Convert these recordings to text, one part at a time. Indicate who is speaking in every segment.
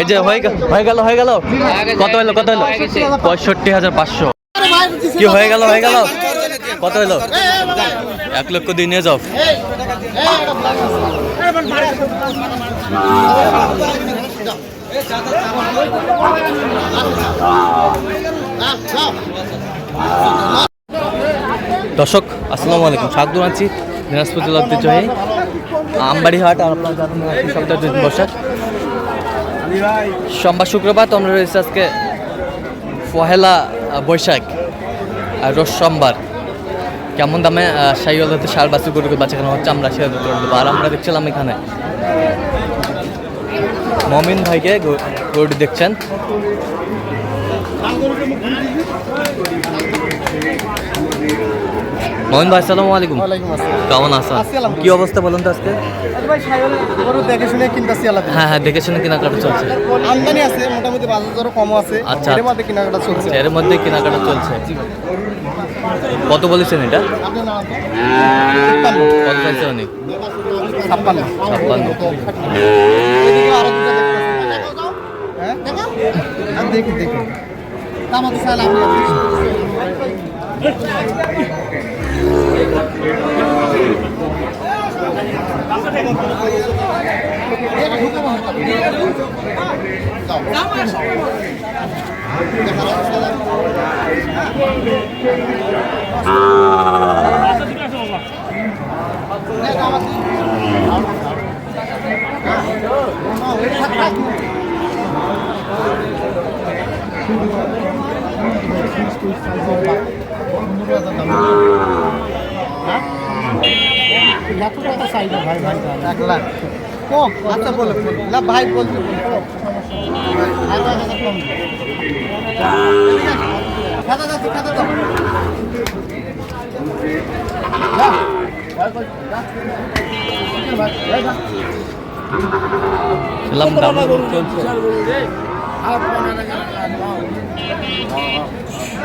Speaker 1: এই যে হয়ে গেল হয়ে গেল হয়ে গেল। কত হলো কত হলো? পঁয়ষট্টি হাজার পাঁচশো। কি হয়ে গেল হয়ে গেল? কত হলো? এক লক্ষ দিয়ে নিয়ে যাও। দর্শক, আসসালামু আলাইকুম। স্বাগত জানাচ্ছি দিনাজপুর জেলা ঐতিহ্যবাহী আমবাড়ি হাট আর আপনার সপ্তাহ দুই বসে সোমবার শুক্রবার তোমরা রয়েছে আজকে পহেলা বৈশাখ। আর রোজ সোমবার। কেমন দামে সাইওয়াল হতে সার বাসু গরু বাচ্চা কেন হচ্ছে আমরা সেটা তুলে দেবো আর আমরা দেখছিলাম এখানে মমিন ভাইকে গরু- গরুটি দেখছেন। মমিন ভাই আসসালামু আলাইকুম। কেমন আছেন?
Speaker 2: আছি
Speaker 1: কি অবস্থা বলুন তো আজকে?
Speaker 2: দেখে শুনে কিনতেছি
Speaker 1: হ্যাঁ হ্যাঁ দেখে শুনে কেনাকাটা চলছে।
Speaker 2: আমদানি আছে মোটামুটি বাজার দরও কম আছে।
Speaker 1: আচ্ছা।
Speaker 2: এর মধ্যে কেনাকাটা চলছে।
Speaker 1: এর মধ্যে কেনাকাটা চলছে। কত বলেছেন এটা? কত চাইছে
Speaker 2: ছাপ্পান্ন। দেখি দেখি। দাম আছে চাইলে আমি দেখি। এত টাকা চাইবে ভাই ভাই এক লাখ কম আচ্ছা বলে। না ভাই বলতে বলে কম।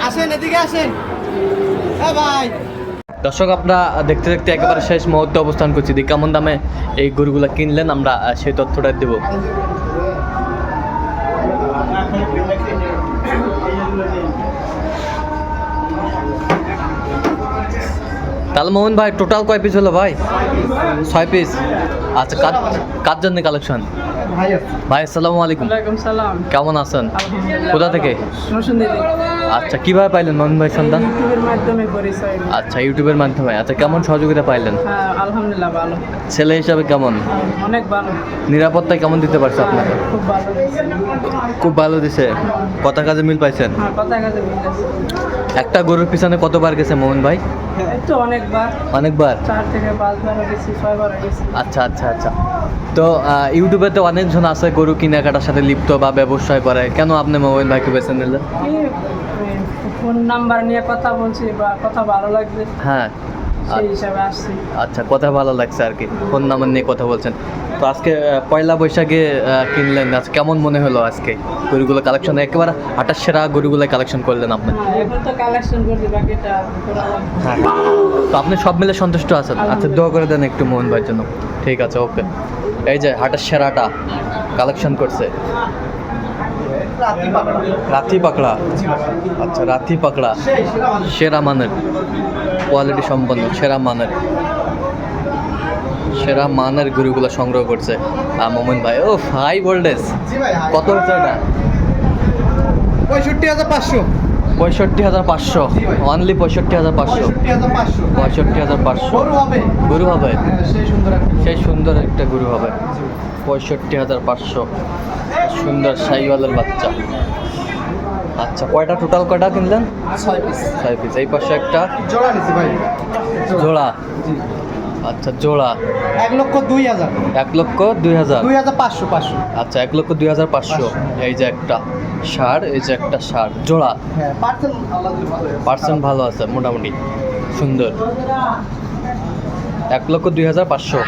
Speaker 2: আসেন, এদিকে আসেন। হ্যাঁ ভাই।
Speaker 1: দর্শক আমরা দেখতে দেখতে একেবারে শেষ মুহূর্তে অবস্থান করছি। যে কেমন দামে এই গরুগুলা কিনলেন? আমরা সেই তথ্যটা দেব। মোহন ভাই টোটাল কয় পিস হলো ভাই? ছয় পিস আচ্ছা কার কার জন্য কালেকশন
Speaker 2: ভাই
Speaker 1: আসসালামু আলাইকুম।
Speaker 3: সালাম।
Speaker 1: কেমন আছেন? কোথা থেকে? আচ্ছা কীভাবে পাইলেন মোহন ভাই সন্তান
Speaker 3: ইউটিউবের মাধ্যমে পরিচয়
Speaker 1: আচ্ছা ইউটিউবের মাধ্যমে। আচ্ছা কেমন সহযোগিতা পাইলেন?
Speaker 3: হ্যাঁ আলহামদুলিল্লাহ ভালো।
Speaker 1: ছেলে হিসাবে কেমন?
Speaker 3: অনেক ভালো।
Speaker 1: নিরাপত্তা কেমন দিতে পারছে আপনাকে?
Speaker 3: খুব ভালো।
Speaker 1: খুব ভালো দিছে। কথা কাজে মিল পাইছেন?
Speaker 3: হ্যাঁ কথা কাজে মিলতেছে
Speaker 1: একটা গরুর পিছনে কতবার গেছে মোহন ভাই?
Speaker 3: তো অনেকবার।
Speaker 1: অনেকবার?
Speaker 3: চার থেকে পাঁচবার গেছি ছয়বার গেছি।
Speaker 1: আচ্ছা আচ্ছা আচ্ছা। তো ইউটিউবে তো অনেকজন আছে গরু কেনাকাটার সাথে লিপ্ত বা ব্যবসায় করে। কেন আপনি মোবাইল ভাইকে বেছে নিলেন?
Speaker 3: ফোন নাম্বার নিয়ে কথা বলছি বা কথা ভালো লাগবে
Speaker 1: হ্যাঁ। আচ্ছা কথা ভালো লাগছে আর কি। ফোন নাম্বার নিয়ে কথা বলছেন। তো আজকে পয়লা বৈশাখে কিনলেন। আজ কেমন মনে হলো আজকে? গরুগুলো কালেকশন একেবারে আটাশ সেরা গরুগুলো কালেকশন করলেন আপনি।
Speaker 3: হ্যাঁ। তো
Speaker 1: আপনি সব মিলে সন্তুষ্ট আছেন? আচ্ছা দোয়া করে দেন একটু মোহন ভাইয়ের জন্য। ঠিক আছে ওকে। এই যে হাটের সেরাটা কালেকশন করছে।
Speaker 2: রাতি পাকড়া।
Speaker 1: আচ্ছা রাতি পাকড়া। সেরা মানের। কোয়ালিটি সম্পন্ন সেরা মানের। সেরা মানের গরুগুলো সংগ্রহ করছে। আহ, মোমিন ভাই ও হাই ভোল্টেজ। কত হচ্ছে এটা?
Speaker 2: পঁয়ষট্টি হাজার পাঁচশো।
Speaker 1: পঁয়ষট্টি হাজার পাঁচশো। অনলি পঁয়ষট্টি হাজার পাঁচশো।
Speaker 2: পঁয়ষট্টি হাজার পাঁচশো। গরু হবে। হ্যাঁ, সেই সুন্দর একটা
Speaker 1: সেই সুন্দর একটা গরু হবে। পঁয়ষট্টি হাজার পাঁচশো। সুন্দর সাইওয়ালের বাচ্চা। আচ্ছা কয়টা টোটাল কয়টা কিনলেন?
Speaker 2: ছয় পিস
Speaker 1: ছয় পিস এই পাশে একটা
Speaker 2: জোড়া নিছি ভাই।
Speaker 1: জোড়া। আচ্ছা জোড়া?
Speaker 2: এক লক্ষ দুই হাজার।
Speaker 1: এক লক্ষ দুই হাজার?
Speaker 2: দুই হাজার পাঁচশো পাঁচশো।
Speaker 1: আচ্ছা এক লক্ষ দুই হাজার পাঁচশো। এই যে একটা সার এই যে একটা সার। জোড়া?
Speaker 2: হ্যাঁ পার্সেন্ট ভালো আছে।
Speaker 1: মোটামুটি। সুন্দর। এক লক্ষ দুই হাজার পাঁচশো।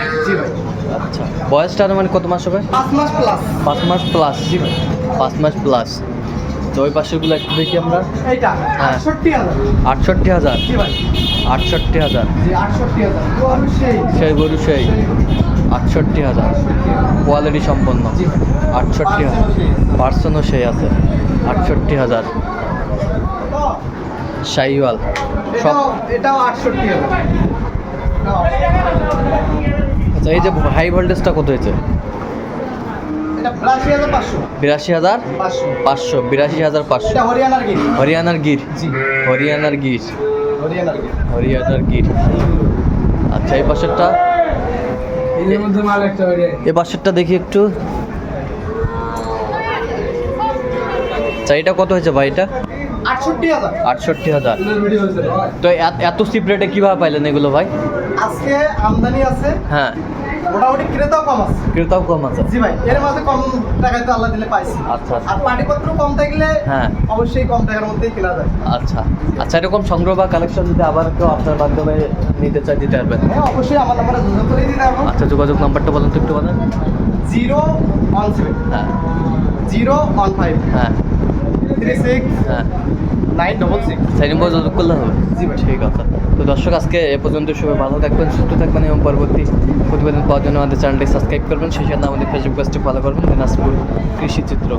Speaker 1: আচ্ছা বয়সটা মানে কত মাস হবে?
Speaker 2: পাঁচ মাস প্লাস
Speaker 1: পাঁচ মাস প্লাস
Speaker 2: জি
Speaker 1: পাঁচ মাস প্লাস তো ওই পাশেগুলো একটু দেখি আমরা। হ্যাঁ।
Speaker 2: আটষট্টি হাজার।
Speaker 1: আটষট্টি হাজার? হাজার।
Speaker 2: হাজার। সেই।
Speaker 1: গরু সেই। আটষট্টি হাজার। কোয়ালিটি সম্পন্ন। আটষট্টি হাজার। পার্সনও সেই। আছে। আটষট্টি হাজার। শাহিওয়াল। সব
Speaker 2: এটাও আটষট্টি হবে
Speaker 1: আচ্ছা এই যে হাই ভোল্টেজটা কত হয়েছে?
Speaker 2: বিরাশি হাজার পাঁচশো।
Speaker 1: বিরাশি হাজার
Speaker 2: পাঁচশো। হরিয়ানার গিরি।
Speaker 1: হরিয়ানার গির। হরিয়ানার গির।
Speaker 2: হরিয়ানার গির।
Speaker 1: আচ্ছা এই পাশেরটা?
Speaker 3: এর মধ্যে মাল একটা
Speaker 1: এ পাশেরটা দেখি একটু। আচ্ছা এটা কত হয়েছে ভাই এটা?
Speaker 2: আটষট্টি হাজার।
Speaker 1: আটষট্টি হাজার। তো এত- এত চিপ রেটে কীভাবে পাইলেন এগুলো ভাই?
Speaker 2: আজকে আমদানি আছে।
Speaker 1: হ্যাঁ।
Speaker 2: মোটামুটি ক্রেতাও কম আছে।
Speaker 1: ক্রেতাও কম আছে।
Speaker 2: জি ভাই এর মাঝে কম টাকায় তো আল্লাহ দিলে পাইছি।
Speaker 1: আচ্ছা, আচ্ছা।
Speaker 2: আর পাটিপত্র কম থাকলে
Speaker 1: হ্যাঁ।
Speaker 2: অবশ্যই কম টাকার মধ্যেই কেনা যায়।
Speaker 1: আচ্ছা আচ্ছা এরকম সংগ্রহ বা কালেকশন যদি আবার কেউ আপনার মাধ্যমে নিতে চাই দিতে পারবেন?
Speaker 2: হ্যাঁ অবশ্যই আমার নাম্বারে যোগাযোগ করে দিতে পারব।
Speaker 1: আচ্ছা যোগাযোগ নাম্বারটা বলুন তো একটু বলেন।
Speaker 2: Zero one seven.
Speaker 1: হ্যাঁ।
Speaker 2: Zero one five.
Speaker 1: হ্যাঁ।
Speaker 2: Three six.
Speaker 1: হ্যাঁ।
Speaker 2: নাইন ডবল সিক্স
Speaker 1: সেই নম্বর যোগাযোগ করলে হবে।
Speaker 2: জি ভাই।
Speaker 1: ঠিক আছে। তো দর্শক আজকে এ পর্যন্ত সবাই ভালো থাকবেন সুস্থ থাকবেন এবং পরবর্তী প্রতিবেদন পাওয়ার জন্য আমাদের চ্যানেলটি সাবস্ক্রাইব করবেন। সেই সাথে আমাদের ফেসবুক পেজটি ফলো করবেন। দিনাজপুর কৃষি চিত্র।